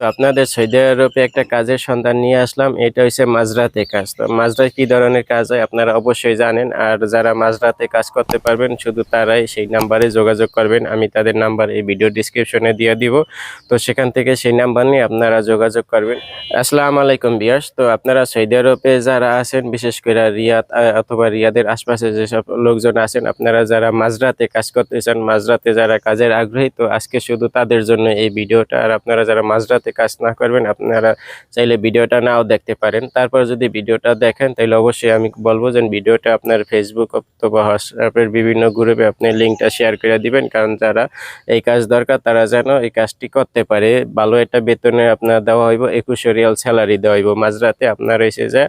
তো আপনাদের সৌদি আরবে একটা কাজের সন্ধান নিয়ে আসলাম। এটা হচ্ছে মাঝরাতে কাজ। তো মাঝরাতে কি ধরনের কাজ হয় আপনারা অবশ্যই জানেন। আর যারা মাঝরাতে কাজ করতে পারবেন, শুধু তারাই সেই নাম্বারে যোগাযোগ করবেন। আমি তাদের নাম্বার এই ভিডিও ডিসক্রিপশনে দিয়ে দিব। তো সেখান থেকে সেই নাম্বার নিয়ে আপনারা যোগাযোগ করবেন। আসসালামু আলাইকুম বিয়াস তো আপনারা সৌদি আরবে যারা আছেন, বিশেষ করে রিয়াদ অথবা রিয়াদের আশপাশে যেসব লোকজন আছেন, আপনারা যারা মাঝরাতে কাজ করতে চান, মাঝরাতে যারা কাজের আগ্রহী, তো আজকে শুধু তাদের জন্য এই ভিডিওটা। আর আপনারা যারা মাঝরাতে কাজ না করবেন, আপনারা চাইলে ভিডিওটা নাও দেখতে পারেন। তারপর যদি ভিডিওটা দেখেন তাহলে অবশ্যই আমি বলব যে ভিডিওটা আপনার ফেসবুক অথবা হোয়াটসঅ্যাপের বিভিন্ন গ্রুপে আপনি লিঙ্কটা শেয়ার করে দিবেন, কারণ যারা এই কাজ দরকার, তারা যেন এই কাজটি করতে পারে। ভালো একটা বেতনে আপনার দেওয়া হইব একুশ রিয়াল স্যালারি দেওয়া হইব। মাঝরাতে আপনার এসে যে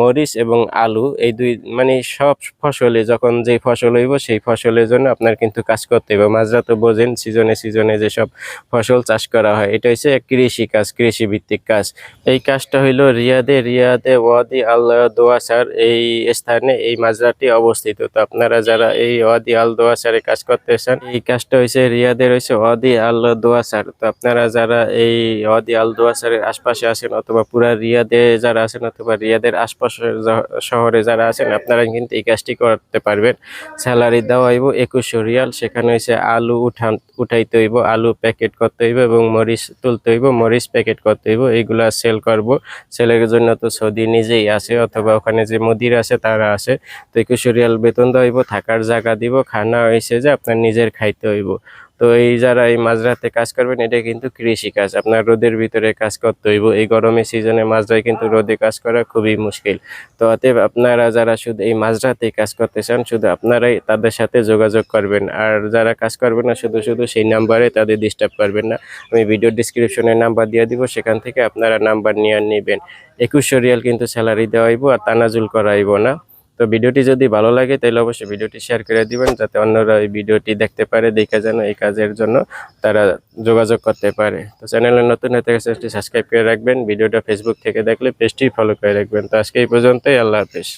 মরিচ এবং আলু, এই দুই মানে সব ফসলে যখন যে ফসল হইব, সেই ফসলের জন্য আপনার কিন্তু কাজ করতে হবে মাঝরাতে বোঝেন, সিজনে সিজনে যেসব ফসল চাষ করা হয়, এটা হচ্ছে কৃষি কাজ কৃষি ভিত্তিক কাজ। এই কাজটা হইল রিয়াদে রিয়াদে ওয়াদি আল দোয়াসার এই স্থানে এই মাজরাটি অবস্থিত। তো আপনারা যারা এই ওয়াদি আল দোয়াসারে কাজ করতে চান এই কাজটা হয়েছে রিয়াদের হয়েছে ওয়াদি আল দোয়াসার তো আপনারা যারা এই ওয়াদি আল দোয়াসারের আশপাশে আছেন অথবা পুরা রিয়াদে যারা আছেন অথবা রিয়াদের আশপাশের শহরে যারা আছেন, আপনারা কিন্তু এই কাজটি করতে পারবেন। স্যালারি দেওয়া হইব একুশশো রিয়াল, সেখানে হয়েছে আলু উঠান, উঠাইতে হইব, আলু প্যাকেট করতে হইব এবং মরিচ তুলতে মরিচ প্যাকেট করতে হইব, এইগুলা সেল করব। সেলের জন্য তো সৌদি নিজেই আছে, অথবা ওখানে যে মুদির আছে তারা আছে। তো একুশ রিয়াল বেতন দেওয়া হইব, থাকার জায়গা দিব, খানা হয়েছে যে আপনার নিজের খাইতে হইব। তো এই যারা এই মাঝরাতে কাজ করবেন, এটা কিন্তু কৃষি কাজ। আপনার রোদের ভিতরে কাজ করতে হইব। এই গরমের সিজনে মাঝরায় কিন্তু রোদে কাজ করা খুবই মুশকিল। তো অতএব আপনারা যারা শুধু এই মাঝরাতে কাজ করতে চান, শুধু আপনারাই তাদের সাথে যোগাযোগ করবেন। আর যারা কাজ করবেন না, শুধু শুধু সেই নাম্বারে তাদের ডিস্টার্ব করবেন না। আমি ভিডিও ডিসক্রিপশনে নাম্বার দিয়ে দিব, সেখান থেকে আপনারা নাম্বার নিয়ে নেবেন। একুশশো রিয়াল কিন্তু স্যালারি দেওয়া হইব আর তানাজুল করাইব না। তো ভিডিওটি যদি ভালো লাগে, তাহলে অবশ্যই ভিডিওটি শেয়ার করে দিবেন, যাতে অন্যরা এই ভিডিওটি দেখতে পারে, দেখে যেন এই কাজের জন্য তারা যোগাযোগ করতে পারে। তো চ্যানেলে নতুন হতে গেছে সাবস্ক্রাইব করে রাখবেন, ভিডিওটা ফেসবুক থেকে দেখলে পেজটি ফলো করে রাখবেন। তো আজকে এই পর্যন্তই, আল্লাহ হাফেজ।